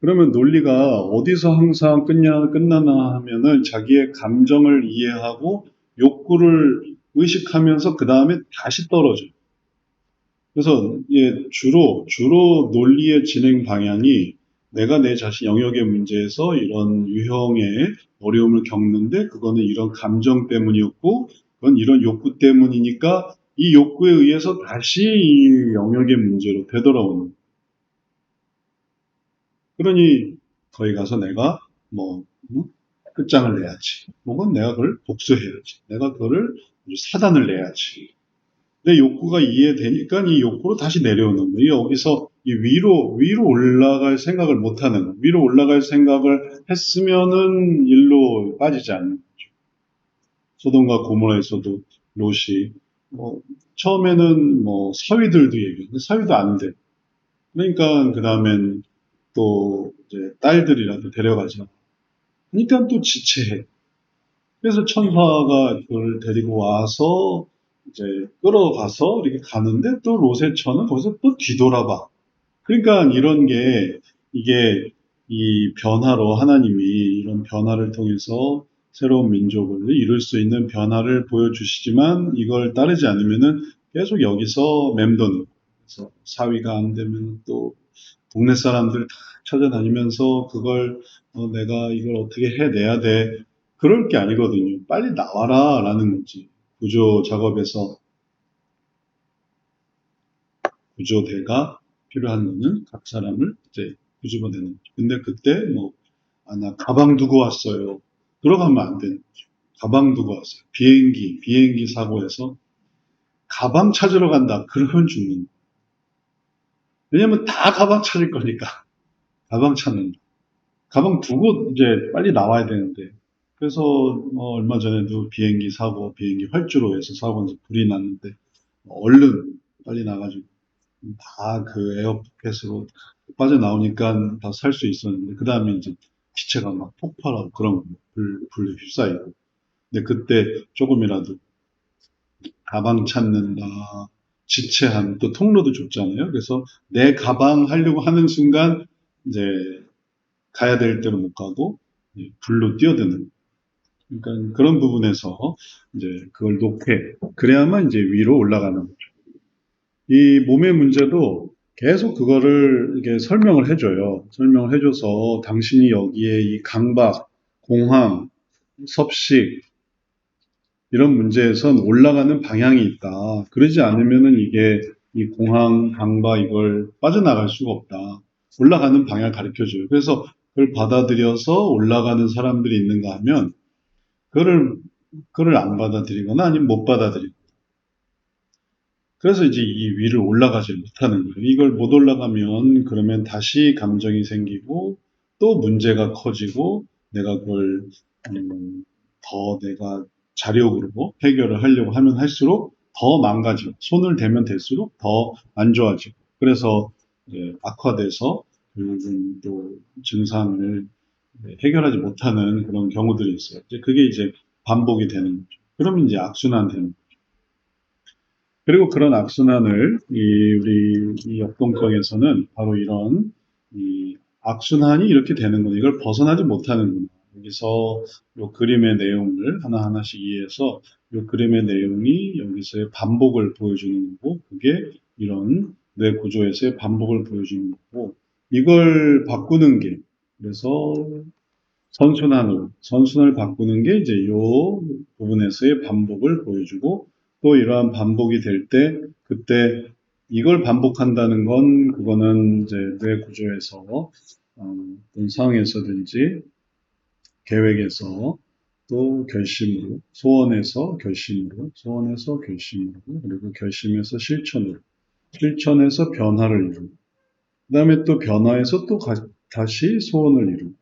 그러면 논리가 어디서 항상 끝냐, 끝나나 하면은 자기의 감정을 이해하고 욕구를 의식하면서 그 다음에 다시 떨어져요. 그래서 예, 주로 주로 논리의 진행 방향이 내가 내 자신 영역의 문제에서 이런 유형의 어려움을 겪는데 그거는 이런 감정 때문이었고 그건 이런 욕구 때문이니까 이 욕구에 의해서 다시 이 영역의 문제로 되돌아오는. 그러니 거기 가서 내가 뭐 음? 끝장을 내야지. 혹은 내가 그걸 복수해야지. 내가 그거를 사단을 내야지. 내 욕구가 이해되니까 이 욕구로 다시 내려오는 거예요. 여기서 이 위로 위로 올라갈 생각을 못 하는 거. 위로 올라갈 생각을 했으면은 일로 빠지지 않는 거죠. 소돔과 고모라에서도 롯이 뭐 처음에는 뭐 사위들도 얘기했는데 사위도 안 돼. 그러니까 그 다음엔 또 이제 딸들이라도 데려가자. 그러니까 또 지체해. 그래서 천사가 그걸 데리고 와서 이제 끌어가서 이렇게 가는데 또 처는 거기서 또 뒤돌아봐. 그러니까 이런 게 이게 이 변화로 하나님이 이런 변화를 통해서 새로운 민족을 이룰 수 있는 변화를 보여주시지만 이걸 따르지 않으면은 계속 여기서 맴도는 그래서 사위가 안 되면 또 동네 사람들 다 찾아다니면서 그걸 어, 내가 이걸 어떻게 해내야 돼 그럴 게 아니거든요. 빨리 나와라 라는 거지. 구조 작업에서 구조대가 필요한 거는 각 사람을 이제 구집어내는 거죠. 근데 그때 뭐, 아, 나 가방 두고 왔어요. 들어가면 안 되는 거죠. 가방 두고 왔어요. 비행기, 비행기 사고에서 가방 찾으러 간다. 그러면 죽는 거예요. 왜냐면 다 가방 찾을 거니까. 가방 찾는. 가방 두고 이제 빨리 나와야 되는데. 그래서 뭐 얼마 전에도 비행기 사고, 비행기 활주로 에서 사고 이제 불이 났는데 얼른 빨리 나가지고 다 그 에어포켓으로 빠져나오니까 다 살 수 있었는데 그 다음에 이제 기체가 막 폭발하고 그런 거, 불, 불에 휩싸이고 근데 그때 조금이라도 가방 찾는다 지체한 또 통로도 줬잖아요 그래서 내 가방 하려고 하는 순간 이제 가야 될 때로 못 가고 불로 뛰어드는 그러니까 그런 부분에서 이제 그걸 놓게 그래야만 이제 위로 올라가는 거죠. 이 몸의 문제도 계속 그거를 이게 설명을 해줘요. 설명을 해줘서 당신이 여기에 이 강박, 공황, 섭식 이런 문제에선 올라가는 방향이 있다. 그러지 않으면은 이게 이 공황, 강박 이걸 빠져나갈 수가 없다. 올라가는 방향을 가르쳐 줘요. 그래서 그걸 받아들여서 올라가는 사람들이 있는가 하면 그거를 그걸 안 받아들이거나 아니면 못 받아들이고 그래서 이제 이 위를 올라가지 못하는 거예요. 이걸 못 올라가면 그러면 다시 감정이 생기고 또 문제가 커지고 내가 그걸 음, 더 내가 자력으로 해결을 하려고 하면 할수록 더 망가지고 손을 대면 될수록 더 안 좋아지고 그래서 악화돼서 결국은 또 증상을 해결하지 못하는 그런 경우들이 있어요. 이제 그게 이제 반복이 되는 거죠. 그러면 이제 악순환 되는 거죠. 그리고 그런 악순환을 이 우리 이 역동성에서는 바로 이런 이 악순환이 이렇게 되는 거예요. 이걸 벗어나지 못하는구나. 여기서 이 그림의 내용을 하나하나씩 이해해서 이 그림의 내용이 여기서의 반복을 보여주는 거고 그게 이런 뇌 구조에서의 반복을 보여주는 거고 이걸 바꾸는 게 그래서 선순환으로 선순을 바꾸는 게 이제 이 부분에서의 반복을 보여주고 또 이러한 반복이 될 때 그때 이걸 반복한다는 건 그거는 이제 뇌 구조에서 어, 어떤 상황에서든지 계획에서 또 결심으로 소원에서 결심으로 소원에서 결심으로 그리고 결심에서 실천으로 실천에서 변화를 이루고 그 다음에 또 변화에서 또 가, 다시 소원을 이루고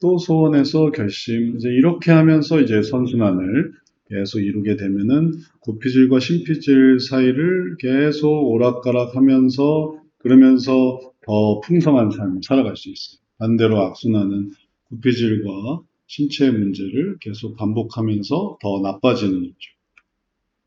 또 소원에서 결심 이제 이렇게 하면서 이제 선순환을 계속 이루게 되면은 고피질과 신피질 사이를 계속 오락가락 하면서 그러면서 더 풍성한 삶을 살아갈 수 있어요. 반대로 악순환은 고피질과 신체의 문제를 계속 반복하면서 더 나빠지는 거죠.